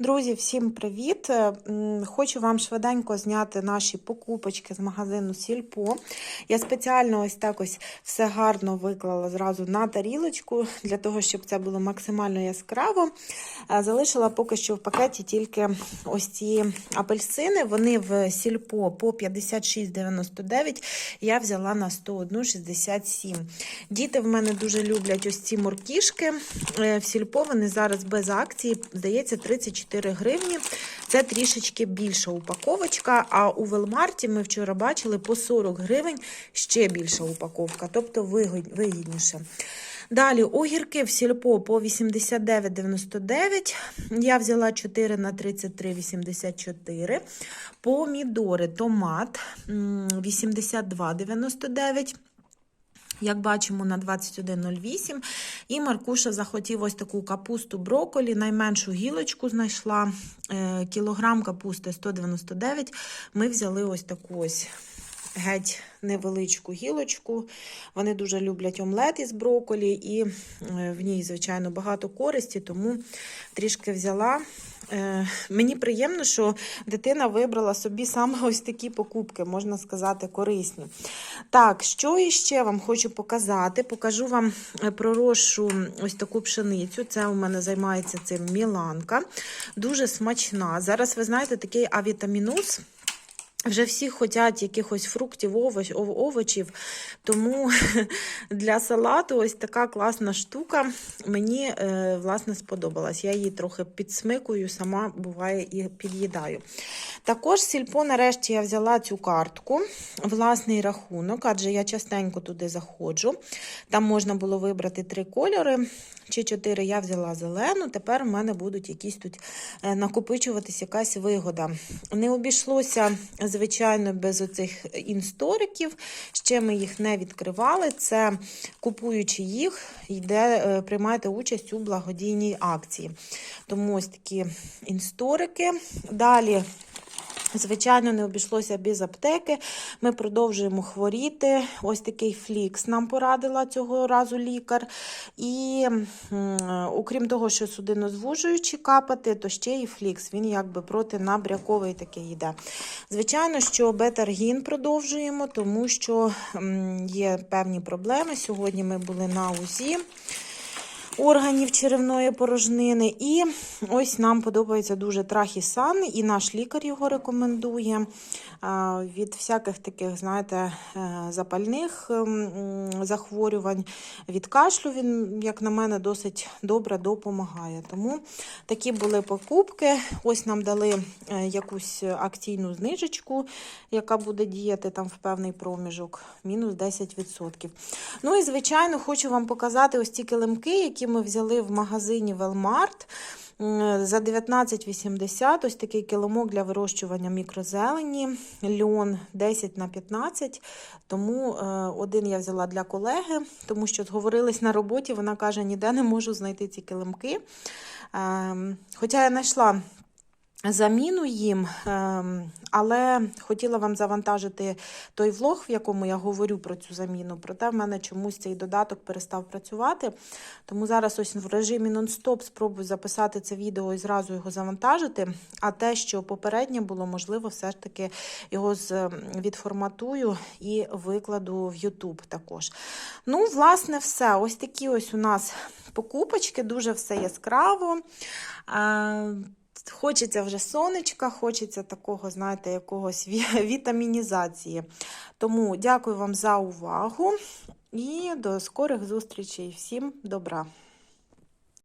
Друзі, всім привіт! Е, Хочу вам швиденько зняти наші покупочки з магазину Сільпо. Я спеціально ось так ось все гарно виклала зразу на тарілочку, для того, щоб це було максимально яскраво. Е, Залишила поки що в пакеті тільки ось ці апельсини. Вони в Сільпо по 56,99. Я взяла на 101,67. Діти в мене дуже люблять ось ці моркішки. Е, В Сільпо вони зараз без акції, здається, 34 гривні. Це трішечки більша упаковочка. А у Велмарті ми вчора бачили по 40 гривень ще більша упаковка, тобто вигідніше. Далі огірки в сільпо по 89,99. Я взяла 4 на 33,84. Помідори, томат 82,99. Як бачимо, на 21,08. І Маркуша захотів ось таку капусту броколі, найменшу гілочку знайшла. Е, Кілограм капусти 199. Ми взяли ось таку ось геть невеличку гілочку. Вони дуже люблять омлет із броколі, і е, в ній, звичайно, багато користі, тому трішки взяла. Е, Мені приємно, що дитина вибрала собі саме ось такі покупки, можна сказати, корисні. Так, що іще вам хочу показати? Покажу вам е, проросшу ось таку пшеницю. Це у мене займається цим Міланка. Дуже смачна. Зараз, ви знаєте, такий авітамінуз. Вже всі хочуть якихось фруктів, овоч, ов- овочів. Тому для салату ось така класна штука. Мені е, власне сподобалась. Я її трохи підсмикую, сама буває і під'їдаю. Також сільпо, нарешті, я взяла цю картку, власний рахунок, адже я частенько туди заходжу. Там можна було вибрати три кольори чи чотири. Я взяла зелену. Тепер в мене будуть якісь тут е, накопичуватись якась вигода. Не обійшлося, звичайно, без оцих інсториків. Ще ми їх не відкривали. Це купуючи їх, йде, приймати приймаєте участь у благодійній акції. Тому ось такі інсторики. Далі. Звичайно, не обійшлося без аптеки. Ми продовжуємо хворіти. Ось такий флікс нам порадила цього разу лікар. І окрім того, що судинозвужуючі капати, то ще і флікс. Він якби протинабряковий такий йде. Звичайно, що бетаргін продовжуємо, тому що є певні проблеми. Сьогодні ми були на УЗІ органів черевної порожнини. І ось нам подобається дуже трахісан, і наш лікар його рекомендує. Від всяких таких, знаєте, е, запальних ем, захворювань, від кашлю він, як на мене, досить добре допомагає. Тому такі були покупки. Ось нам дали е, якусь акційну знижечку, яка буде діяти там в певний проміжок, мінус 10%. Ну і, звичайно, хочу вам показати ось ці килимки, які ми взяли в магазині Велмарт. За 19,80 ось такий килимок для вирощування мікрозелені, льон 10 на 15. Тому е, один я взяла для колеги, тому що зговорились на роботі. Вона каже, ніде не можу знайти ці килимки. Ем, Хоча я знайшла заміну їм, ем, але хотіла вам завантажити той влог, в якому я говорю про цю заміну. Проте в мене чомусь цей додаток перестав працювати. Тому зараз ось в режимі нон-стоп спробую записати це відео і зразу його завантажити. А те, що попереднє було, можливо, все ж таки його ем, відформатую і викладу в YouTube також. Ну, власне, все. Ось такі ось у нас покупочки, дуже все яскраво. Хочеться вже сонечка, хочеться такого, знаєте, якогось вітамінізації. Тому дякую вам за увагу і до скорих зустрічей. Всім добра!